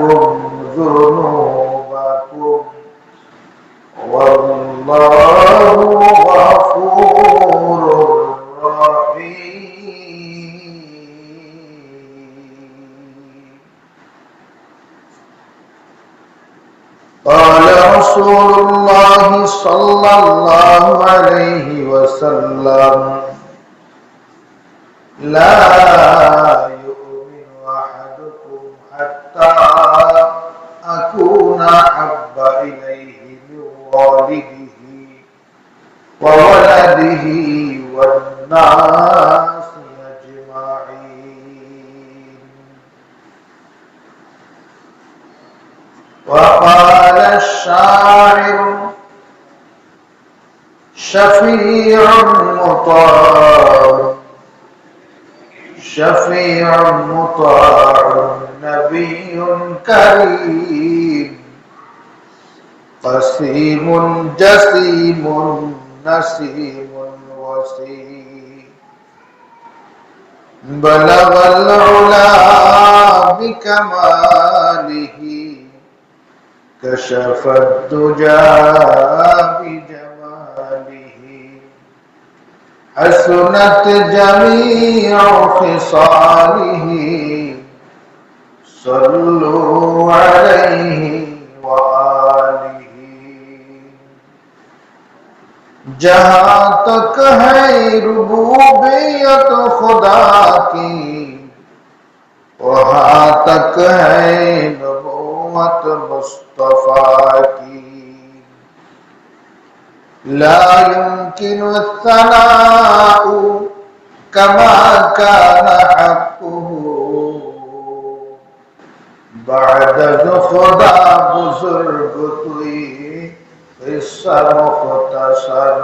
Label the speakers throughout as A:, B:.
A: ও وولده والناس أجمعين. وقال الشاعر شفيع مطاع شفيع مطاع نبي كريم قسيم جسيم نسيم وسيم بلغ العلا بكماله كشف الدجى بجماله حسنت جميع خصاله صلوا عليه جہاں تک ہے ربوبیت خدا کی وہاں تک ہے نبوت مصطفیٰ کی لا يمكن الثناء كما كان حقه بعد خدا بزرگ توی قصہ مختصر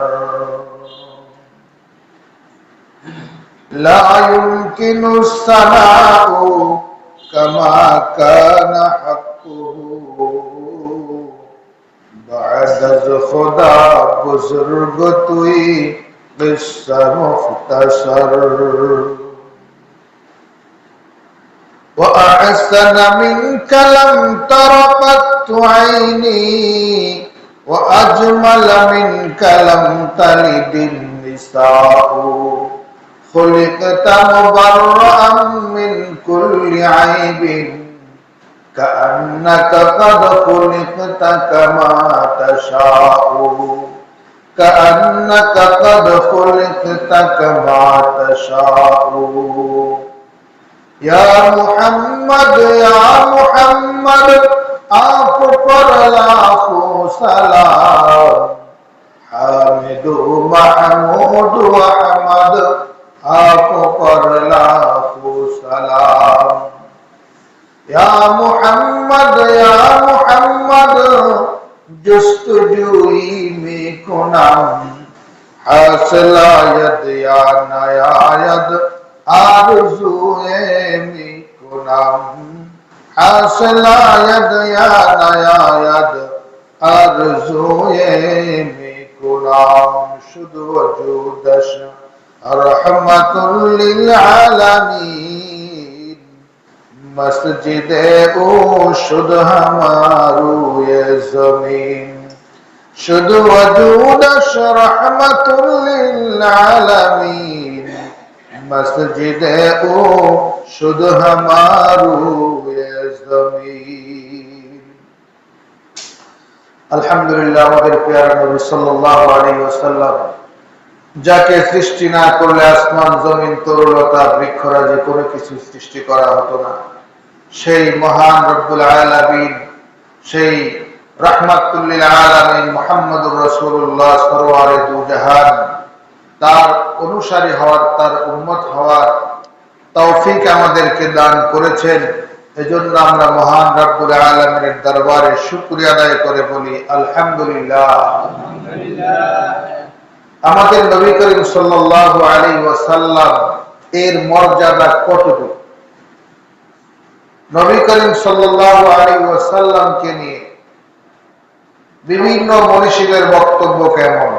A: لا يمكن الثناء كما كان حقه بعد از خدا بزرگ توی قصه مختصر وأحسن منك لم ترقت عيني وأجمل منك لم تلد النساء. خلقت مبرأ من كل عيب كأنك قد خلقت كما تشاء. كأنك قد خلقت كما تشاء. يا محمد يا محمد up করলা ফুসালা হামিদু Mahmudu Ahmad up করলা ফুসালা ইয়া মুহাম্মদ ইয়া মুহাম্মদ জুস্তুজুই মে কোনাম হাসলা ইয়াদ ইয়া নায়াদ আরজুয়ে মে কোনাম حاصلہ ید یا نیا ید ارزوئے می کلام شد وجودش رحمت للعالمین مسجد او شد ہمارو یہ زمین شد وجودش رحمت للعالمین مسجد او شد ہمارو যাকে সৃষ্টি না করলে আসমান, জমিন তরুলতা বৃক্ষরাজি কোনো কিছু সৃষ্টি করা হতো না। সেই মহান রব্বুল আলামিন, সেই আলামিন মুহাম্মদুর রাসূলুল্লাহ সরওয়ারে দু জাহান তার অনুসারী হওয়ার, তার উম্মত হওয়ার তৌফিক আমাদেরকে দান করেছেন। এজন্য আমরা মহান রব্বুল আলমের দরবারে শুক্রিয়া আদায় করে বলি, আলহামদুলিল্লাহ। আমাদের নবী করিম ওয়াসাল্লাম এর মর্যাদা কতটুকু? নবী করিম ওয়াসাল্লামকে নিয়ে বিভিন্ন মনীষীদের বক্তব্য কেমন?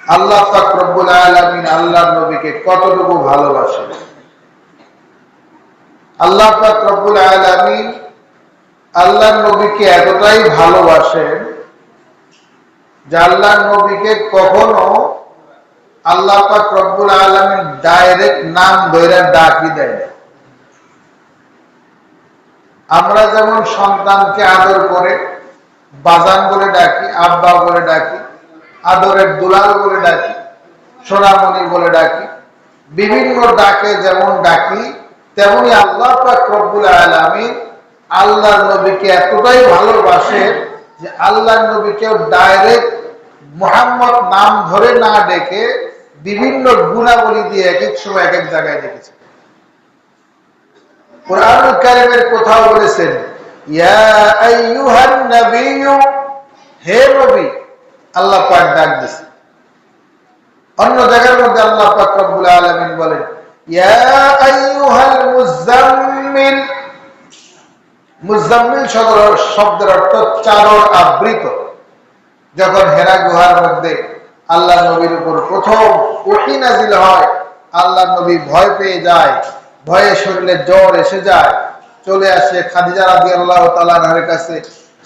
A: আল্লাহ পাক রব্বুল আলামিন নবীকে কতটুকু ভালোবাসেন? আল্লাহ রব্বুল আলামিন আল্লাহর নবীকে এতটাই ভালোবাসেন যে আল্লাহর নবীকে কখনো আল্লাহ রব্বুল আলামিন ডাইরেক্ট নাম ধরে ডাকি দেয় আমরা যেমন সন্তানকে আদর করে, বাজান বলে ডাকি, আব্বা বলে ডাকি, আদরের দুলাল বলে ডাকি, সোনামণি বলে ডাকি, বিভিন্ন ডাকে যেমন ডাকি তেমনি আল্লাহ রব্বুল নবীকে এতটাই ভালোবাসেন যে আল্লাহর নবীকে ডাইরেক্ট মোহাম্মদ নাম ধরে না ডেকে বিভিন্ন গুণাবলী দিয়ে এক এক সময় এক এক জায়গায় ডেকেছে। কোরআনুল কারিমের কোথাও বলেছেন হে নবী, আল্লাহ পাক ডাক দিছে অন্য জায়গার মধ্যে আল্লাহ পাক রব্বুল আলামিন বলেন ইয়া আইয়ুহাল মুজাম্মিল মুজাম্মিল শব্দের অর্থ চাদর আবৃত। যখন হেরা গুহার মধ্যে আল্লাহ নবীর উপর প্রথম ওহি নাজিল হয়, আল্লাহ নবী ভয় পেয়ে যায়, ভয়ে শরীরে জ্বর এসে যায়। চলে আসে খাদিজা রাদি আল্লাহ তালানহার কাছে।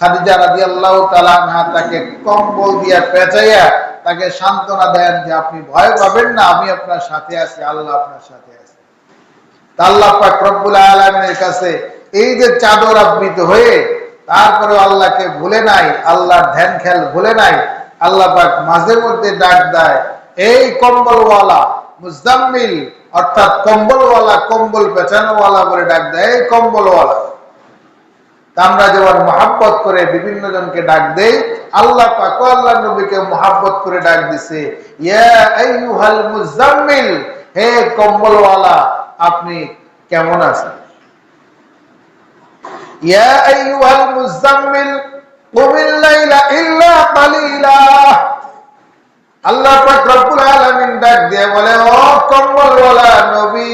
A: খাদিজা রাদি আল্লাহ তালানহা তাকে কম্বল দিয়া পেঁচাইয়া তাকে সান্ত্বনা দেন যে আপনি ভয় পাবেন না, আমি আপনার সাথে আছি, আল্লাহ আপনার সাথে আছে। আল্লাহ পাক রব্বুল আলমিনের কাছে এই যে চাদর আবৃত হয়ে তারপরে আল্লাহকে ভুলে নাই, আল্লাহর ধ্যান খেয়াল ভুলে নাই, আল্লাহ পাক মাঝে মধ্যে ডাক দেয়, এই কম্বলওয়ালা, মুজাম্মিল, অর্থাৎ কম্বলওয়ালা, কম্বল পেছানোওয়ালা বলে ডাক দেয়, এই কম্বলওয়ালা। আমরা যেমন মহাব্বত করে বিভিন্ন জনকে ডাক দেই, আল্লাহ পাক আল্লাহ নবীকে মহাব্বত করে ডাক দিছে। হে কম্বলওয়ালা, আপনি কেমন আছেন? আল্লাহ ডাক দিয়ে বলে, ও কম্বলওয়ালা নবী।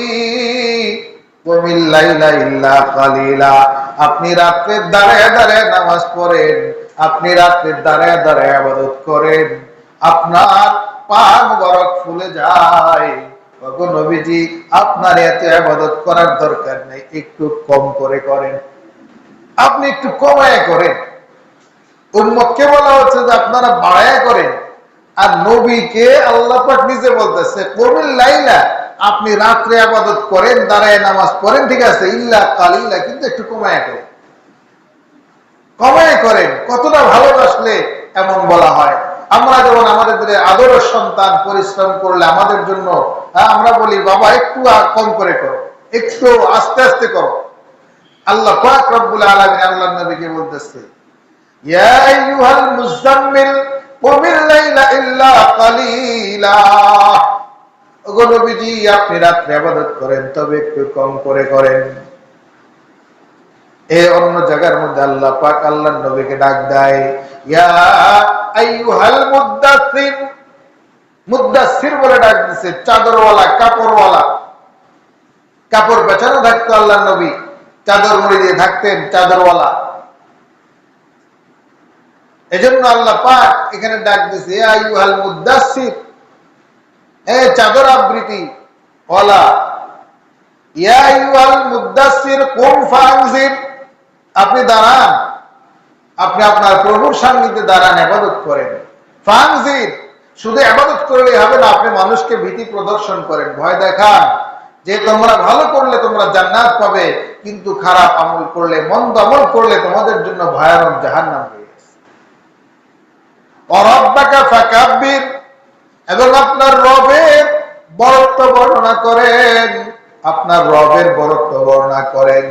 A: আপনি রাত্রের দাঁড়ায় দাঁড়ায় নামাজ পড়েন। আপনি রাত্রের দাঁড়ায় দাঁড়ায় আবাদত করেন। আপনার পা মুবারক ফুলে যায়। নবীজি, আপনার এত আবাদত করার দরকার নেই। একটু কম করে করেন। আপনি একটু কমায় করেন। উম্মতকে বলা হচ্ছে যে আপনারা বাড়ায় করেন। আর নবীকে আল্লাহ পাক নিজে বলতেছে কবিল লাইলা আপনি রাত্রে আবাদত করেন দাঁড়ায় নামাজ পড়েন ঠিক আছে ইল্লা কালিল্লা কিন্তু একটু কমায় করেন কমায় করেন কতটা ভালোবাসলে এমন বলা হয়। আমরা যেমন আমাদের আদরের সন্তান পরিশ্রম করলে আমাদের জন্য হ্যাঁ, আমরা বলি বাবা একটু কম করে করো একটু আস্তে আস্তে করো। আল্লাহ পাক আলামিন আল্লাহর নবীকে বলতেছে ইয়া আইয়ুহাল মুজাম্মিল কুমিল লাইলা ইল্লা কালিলা। আপনি রাত্রে ইবাদত করেন, তবে একটু কম করে করেন। এ অন্য জায়গার মধ্যে আল্লাহ পাক আল্লাহর নবীকে ডাক দেয়, ইয়া মুদ্দাসসির বলে ডাক দিছে, চাদরওয়ালা, কাপড়ওয়ালা। কাপড় বেচানো থাকতো আল্লাহর নবী, চাদর মুড়ি দিয়ে থাকতেন, চাদরওয়ালা। এজন্য আল্লাহ পাক এখানে ডাক দিছে আইয়ুহাল মুদাসসির। চাদর আবৃতি আপনি দাঁড়ান। আপনি আপনার প্রভুর সান্নিধ্যে দাঁড়ান ইবাদত করেন। ফানজির, শুধু ইবাদত করলে হবে না, আপনি মানুষকে ভীতি প্রদর্শন করেন। ভয় দেখান যে তোমরা ভালো করলে তোমরা জান্নাত পাবে, কিন্তু খারাপ আমল করলে, মন্দ আমল করলে তোমাদের জন্য ভয়ানক জাহান্নাম অরব্বাকা ফাকাব্বির এবং আপনার রবের বরত্ব বর্ণনা করেন। আপনার রবের বরত্ব বর্ণনা করেন।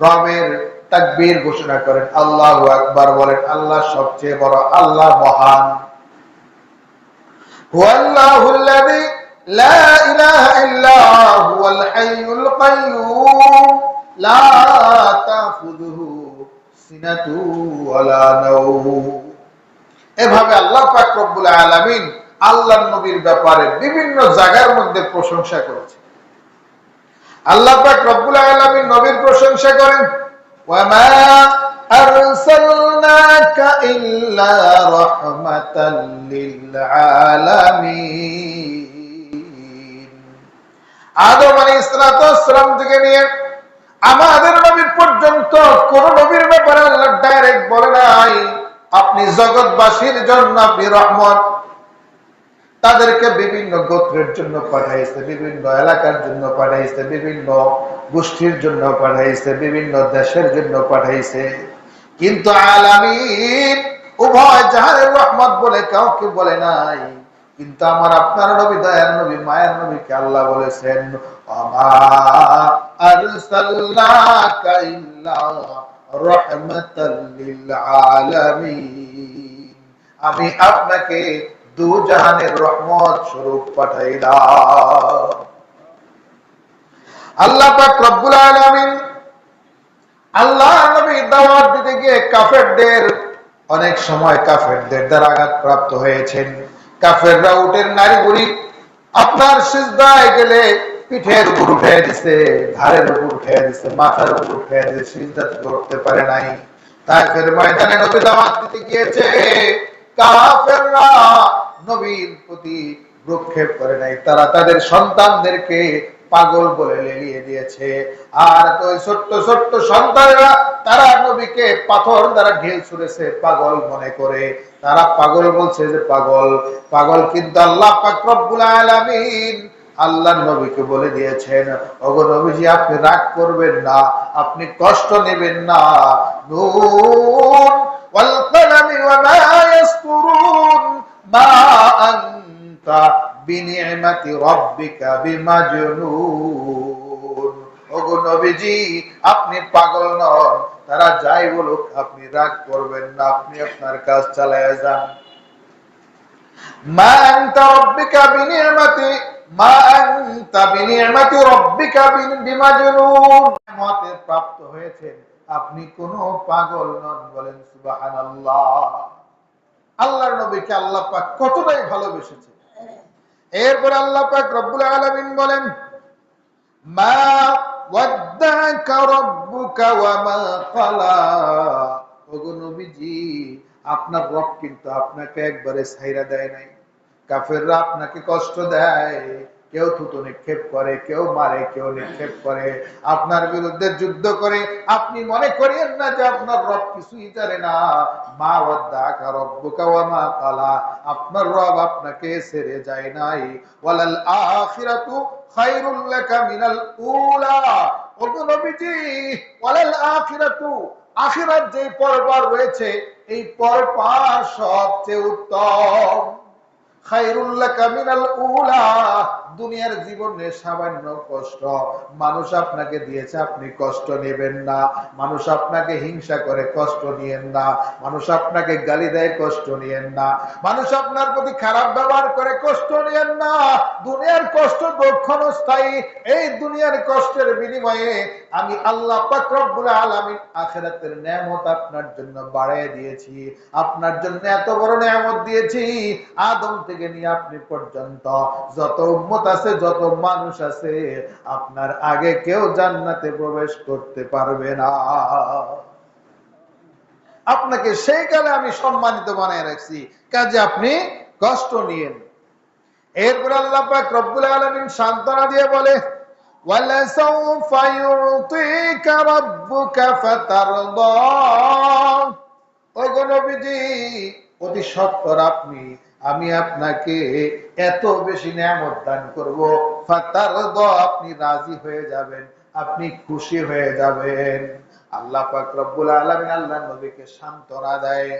A: রবের তাকবীর ঘোষণা করেন। আল্লাহু আকবার বলেন, আল্লাহ সবচেয়ে বড়, আল্লাহ মহান। লা ইলাহা ইল্লা হুয়াল হাইয়ুল কাইয়্যুম লা তাখুযুহু সিনাতু ওয়ালা নাওম। এভাবে আল্লাহ পাক রব্বুল আলামিন আল্লাহর নবীর ব্যাপারে বিভিন্ন জায়গার মধ্যে প্রশংসা করেছে। আল্লাহ পাক রব্বুল আলামিন নবীর প্রশংসা করেন, ওয়ামা আরসালনাকা ইল্লা রাহমাতাল লিল আলামিন আদম আলাইহিস সালাম থেকে নিয়ে আমাদের নবী পর্যন্ত কোন নবীর ব্যাপারে আল্লাহ ডাইরেক্ট বলে নাই, আপনি জগৎবাসীর জন্য আপনি রহমত তাদেরকে বিভিন্ন গোত্রের জন্য পাঠাইছে, বিভিন্ন এলাকার জন্য পাঠাইছে, বিভিন্ন গোষ্ঠীর জন্য পাঠাইছে, বিভিন্ন দেশের জন্য পাঠাইছে। কিন্তু আলামিন উভয় জাহানের রহমত বলে কাউকে বলে নাই। কিন্তু আমার আপনার নবী, দয়ার নবী, মায়ের নবীকে আল্লাহ বলেছেন আমা আপনাকে দু জাহানের রহমত স্বরূপ পাঠাইলাম। আল্লাহ পাক রব্বুল আলামিন আল্লাহ নবী দাওয়াত দিতে গিয়ে কাফেরদের অনেক সময় কাফেরদের দ্বারা আঘাত প্রাপ্ত হয়েছেন। কাফেররা উটের নারীগুলি আপনার সিজদায় গেলে পিঠের উপর উঠে দিছে, ঘাড়ের উপর উঠে দিছে, মাথার উপর উঠে দিছে সিজদা করতে পারে নাই। তাই ফের ময়দানে নবী দাওয়াত দিতে গিয়েছে। কাফেররা নবীর প্রতি ভ্রুক্ষেপ করে নাই। তারা তাদের সন্তানদেরকে পাগল বলে লেলিয়ে দিয়েছে। আর তো ছোট্ট ছোট্ট সন্তানরা, তারা নবীকে পাথর দ্বারা ঢেল ছুড়েছে, পাগল মনে করে। তারা পাগল বলছে যে পাগল পাগল কিন্তু আল্লাহ রব্বুল আলামিন আল্লাহ নবীকে বলে দিয়েছেন, ওগো নবীজি, আপনি রাগ করবেন না, আপনি কষ্ট নেবেন না। নুন, ওয়াল কলামি ওয়া মা ইয়াসতুরুন আপনি পাগল নন, তারা যাই বলুক, আপনি রাগ করবেন না, আপনি আপনার কাজ চালায় যান। মা রাব্বিকা মতে প্রাপ্ত হয়েছেন। আপনি কোন পাগল নন বলেন, সুবহানাল্লাহ। আল্লাহর নবীকে আল্লাহ পাক কতটাই ভালোবেসেছে। এরপর আল্লাহ পাক রব্বুল আলামিন বলেন, মা ওয়াদ্দাকা রাব্বুকা ওয়া মা ক্বালা ওগো নবীজি, আপনার রব কিন্তু আপনাকে একবারে ছাইরা দেয় নাই। কাফেররা আপনাকে কষ্ট দেয়। কেউ থুতু নিক্ষেপ করে, কেউ মারে, কেউ নিক্ষেপ করে। আপনার বিরুদ্ধে যুদ্ধ করে, আপনি মনে করিয়েন না যে আপনার রব কিছুই জানে না। মা ওয়াদ্দাকা রব্বুকা আপনার রব আপনাকে ছেড়ে যায় নাই। ওয়ালাল আখিরাতু খায়রুল লাকা মিনাল উলা। ওগো নবীজি, ওয়ালাল আখিরাতু, আখিরাত যে পরপার রয়েছে, এই পরপার সবচেয়ে উত্তম। খায়রুল্লাকা মিনাল উলা। দুনিয়ার জীবনে সামান্য কষ্ট। মানুষ আপনাকে দিয়েছে, আপনি কষ্ট নেবেন না। মানুষ আপনাকে হিংসা করে কষ্ট নিয়েন না। মানুষ আপনাকে গালি দেয়, কষ্ট নিয়েন না। মানুষ আপনার প্রতি খারাপ ব্যবহার করে কষ্ট নিয়েন না। দুনিয়ার কষ্ট ক্ষণস্থায়ী এই দুনিয়ার কষ্টের বিনিময়ে আমি আল্লাহ পাক রব্বুল আলামিন আখিরাতের নেয়ামত আপনার জন্য বাড়িয়ে দিয়েছি। আপনার জন্য এত বড় নেয়ামত দিয়েছি, আদম থেকে নিয়ে আপনি পর্যন্ত। যত উম্মত আছে যত মানুষ আছে আপনার আগে কেউ জান্নাতে প্রবেশ করতে পারবে না আপনাকে সেই কালে আমি সম্মানিত বানিয়ে রাখছি কাজে আপনি কষ্ট নিয়েন এরপরে আল্লাহ পাক রব্বুল আলামিন সান্ত্বনা দিয়ে বলে وَلَسَوْفَ يُعْطِيكَ رَبُّكَ فَتَرْضَى ওগো নবীজি অতি সত্তর আপনি আমি আপনাকে এত বেশি নিয়ামত দান করব। ফাতারদ, আপনি রাজি হয়ে যাবেন, আপনি খুশি হয়ে যাবেন। আল্লাহ পাক রব্বুল আল্লাহ নবীকে সান্ত্বনা দেয়।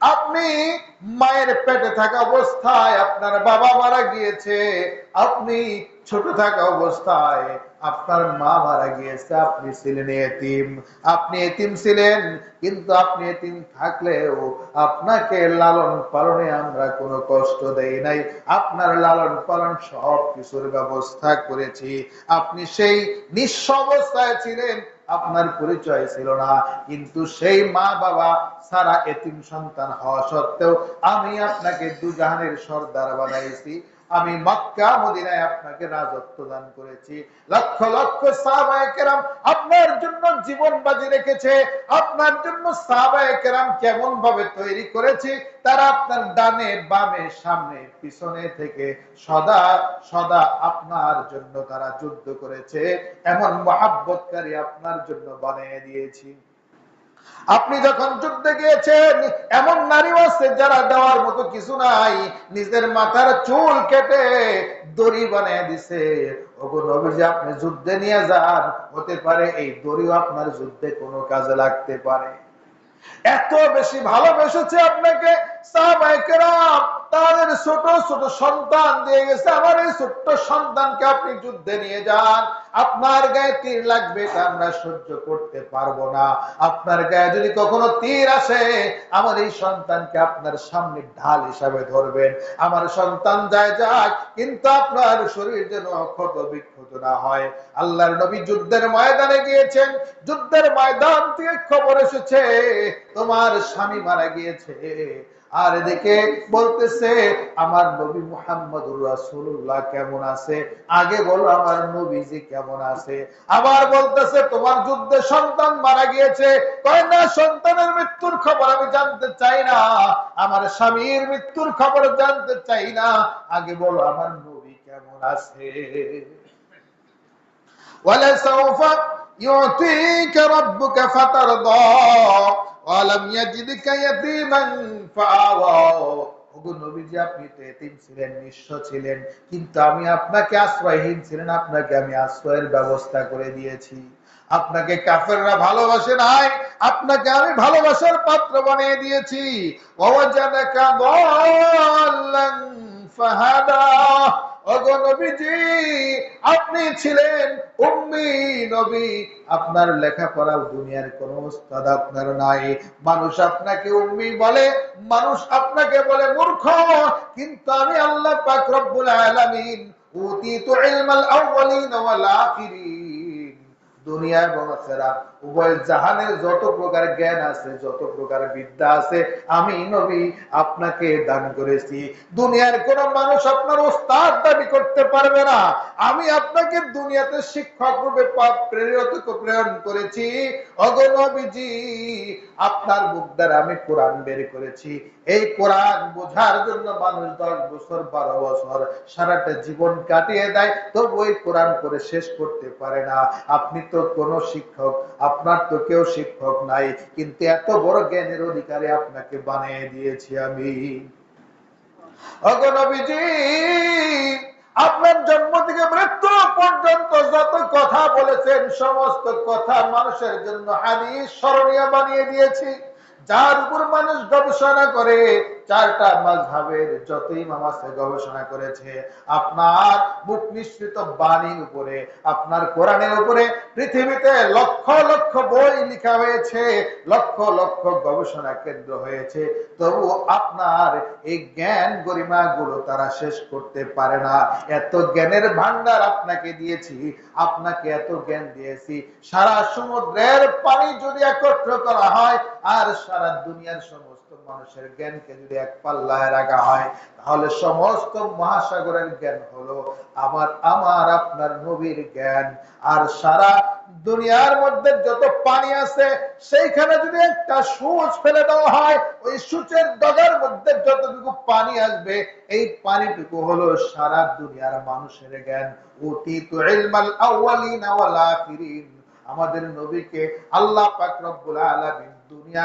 A: আপনি মায়ের পেটে থাকা অবস্থায় আপনার বাবা মারা গিয়েছে। আপনি ছোট থাকা অবস্থায় আপনার মা মারা গিয়েছে, আপনি ছিলেন এতিম। আপনি এতিম ছিলেন, কিন্তু আপনি এতিম থাকলেও আপনাকে লালন পালনে আমরা কোনো কষ্ট দেই নাই। আপনার লালন পালন সব কিছুর ব্যবস্থা করেছি। আপনি সেই নিঃস্ব অবস্থায় ছিলেন, আপনার পরিচয় ছিল না। কিন্তু সেই মা বাবা সারা এতিম সন্তান হওয়া সত্ত্বেও আমি আপনাকে দুজাহানের সর্দার বানাইছি। আমি মক্কা মদিনায় আপনাকে রাজত্ব দান করেছি। লক্ষ লক্ষ সাহাবায়ে কেরাম আপনার জন্য জীবন বাজি রেখেছে। আপনার জন্য সাহাবায়ে কেরাম কেমন ভাবে তৈরি করেছি, তারা আপনার ডানে বামে সামনে পিছনে থেকে সদা সদা আপনার জন্য তারা যুদ্ধ করেছে। এমন মহাব্বতকারী আপনার জন্য বানিয়ে দিয়েছি। আপনি যখন যুদ্ধে গিয়েছেন, এমন নারী আছে যারা দেওয়ার মতো কিছু নাই, নিজের মাথার চুল কেটে দড়ি বানিয়ে দিছে। আপনি যুদ্ধে নিয়ে যান, হতে পারে এই দড়িও আপনার যুদ্ধে কোনো কাজে লাগতে পারে। এত বেশি ভালোবেসেছে আপনাকে সাহাবাইকেরাম তাদের ছোট ছোট সন্তান দিয়ে গেছে। আমার এই ছোট্ট সন্তানকে আপনি যুদ্ধে নিয়ে যান। আপনার গায়ে তীর লাগবে তা আমরা সহ্য করতে পারব না। আপনার গায়ে যদি কখনো তীর আসে, আমার এই সন্তানকে আপনার সামনে ঢাল হিসাবে ধরবেন। আমার সন্তান যায় যাক কিন্তু আপনার শরীর যেন ক্ষত বিক্ষত না হয়। আল্লাহর নবী যুদ্ধের ময়দানে গিয়েছেন। যুদ্ধের ময়দান থেকে খবর এসেছে, তোমার স্বামী মারা গিয়েছে। আর এদিকে বলতেছে, আমার নবী মুহাম্মদুর রাসূলুল্লাহ কেমন আছে? আগে বলো আমার নবীজি কেমন আছে? আবার বলতেছে, তোমার যুদ্ধে সন্তান মারা গিয়েছে। কয় না, সন্তানের মৃত্যুর খবর আমি জানতে চাই না। আমার স্বামীর মৃত্যুর খবর জানতে চাই না। আগে বলো আমার নবী কেমন আছে? ওয়ালা সাউফা ইউতিকা রাব্বুকা ফাতারদা। ইয়াজিদকা ইয়াতীমান ফাআওয়া। ওগো নবীজি, আপনি তো এতিম ছিলেন, নিঃস্ব ছিলেন, কিন্তু আমি আপনাকে আশ্রয়হীন ছিলেন, আপনাকে আমি আশ্রয়ের ব্যবস্থা করে দিয়েছি। আপনাকে কাফেররা ভালোবাসে নাই, আপনাকে আমি ভালোবাসার পাত্র বানিয়ে দিয়েছি। ওয়াজাদাকা ফাহাদা। আপনি ছিলেন উম্মি নবী। আপনার লেখাপড়া দুনিয়ার কোন আপনার নাই। মানুষ আপনাকে উম্মি বলে, মানুষ আপনাকে বলে মূর্খ। কিন্তু আমি আল্লাহ পাক রব্বুল আলামিন ইলমাল ওয়াল আখিরিন। দুনিয়া এবং আখিরাত। উভয় জাহানের যত প্রকার জ্ঞান আছে, যত প্রকার বিদ্যা আছে, আমি নবী আপনাকে দান করেছি। দুনিয়ার কোন মানুষ আপনার ওস্তাদ দাবি করতে পারবে না। আমি আপনাকে দুনিয়াতে শিক্ষক রূপে প্রেরিত প্রেরণ করেছি। অগনবীজি আপনার মুখ দ্বারা আমি কোরআন বের করেছি। এই কোরআন বোঝার জন্য মানুষ দশ বছর, বারো বছর সারাটা জীবন কাটিয়ে দেয়, তবু ওই কোরআন করে শেষ করতে পারে না। আপনি তো কোনো শিক্ষক, আপনার তো কেউ শিক্ষক নাই, কিন্তু এত বড় জ্ঞানের অধিকারী আপনাকে বানিয়ে দিয়েছি আমি। অগনবীজি আপনার জন্ম থেকে মৃত্যু পর্যন্ত যত কথা বলেছেন, সমস্ত কথা মানুষের জন্য হাদিস স্মরণীয় বানিয়ে দিয়েছি। যার উপর মানুষ গবেষণা করে চারটা মাঝহাবের যত ইমাম আছে গবেষণা করেছে, আপনার মুখ নিঃসৃত বাণীর উপরে, আপনার কোরআনের উপরে পৃথিবীতে লক্ষ লক্ষ বই লেখা হয়েছে, লক্ষ লক্ষ গবেষণা কেন্দ্র হয়েছে। তবু আপনার এই জ্ঞান গরিমা গুলো তারা শেষ করতে পারে না। এত জ্ঞানের ভান্ডার আপনাকে দিয়েছি, আপনাকে এত জ্ঞান দিয়েছি। সারা সমুদ্রের পানি যদি একত্র করা হয়, আর সারা দুনিয়ার সমস্ত মানুষের জ্ঞানকে যদি এক পাল্লায় রাখা হয়, তাহলে সমস্ত মহাসাগরের জ্ঞান হলো আমার আমার, আপনার নবীর জ্ঞান। আর সারা দুনিয়ার মধ্যে যত পানি আছে, সেইখানে যদি একটা সূচ ফেলে দেওয়া হয়, ওই সূচের ডগার মধ্যে যতটুকু পানি আসবে, এই পানিটুকু হলো সারা দুনিয়ার মানুষের জ্ঞান। অতীত আমাদের নবীকে আল্লাহ পাক রব্বুল আলামিন দুনিয়া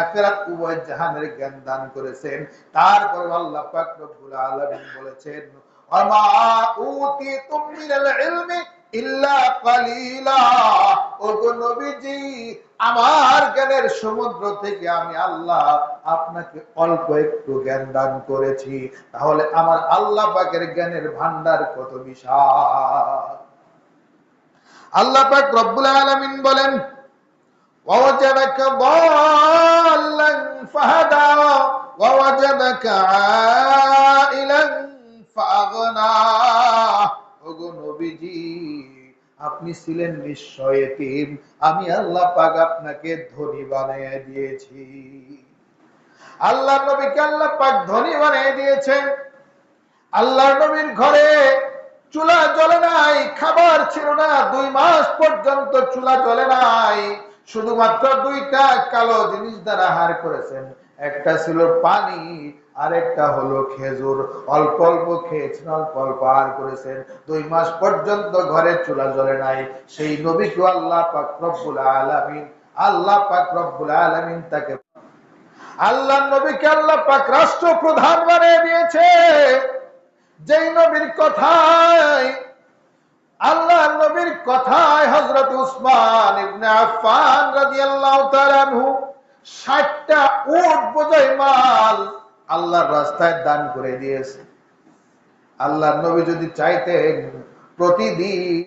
A: উভয় জাহানের জ্ঞান দান করেছেন। তারপর আল্লাহ পাক রব্বুল আলামিন বলেছেন উতিতুম মিনাল ইলমি ইল্লা কালিলা। নবীজি, আমার জ্ঞানের সমুদ্র থেকে আমি আল্লাহ আপনাকে অল্প একটু জ্ঞান দান করেছি। তাহলে আমার আল্লাহ পাকের জ্ঞানের ভান্ডার কত বিশাল? আল্লাহ পাক রব্বুল আলামিন বলেন ووجدك ضالا فهدى ووجدك عائلا فأغنى ওগো নবীজি আপনি ছিলেন নিশ্চয় এতিম আমি আল্লাহ পাক আপনাকে ধনী বানিয়ে দিয়েছি আল্লাহ নবীকে আল্লাহ পাক ধনী বানিয়ে দিয়েছেন আল্লাহ নবীর ঘরে চুলা জ্বলে নাই খাবার ছিল না দুই মাস পর্যন্ত চুলা জ্বলে নাই শুধুমাত্র দুইটা কালো জিনিস দ্বারা হার করেছেন। একটা ছিল পানি আর একটা হলো খেজুর। অল্প অল্প খেয়েছেন, অল্প অল্প আর করেছেন। দুই মাস পর্যন্ত ঘরে চুলা জ্বলে নাই। সেই নবীকে আল্লাহ পাক রব্বুল আলামিন, আল্লাহ পাক রব্বুল আলামিন তাকে আল্লাহ নবীকে আল্লাহ পাক রাষ্ট্র প্রধান বানিয়ে দিয়েছে। যেই নবীর কথায় আল্লাহ নবীর কথায় হজরত উসমান ইবনে আফফান রাদিয়াল্লাহু তাআলা আনহু 60টা উট বোঝাই মাল আল্লাহর রাস্তায় দান করে দিয়েছে। আল্লাহ নবী যদি চাইতেন প্রতিদিন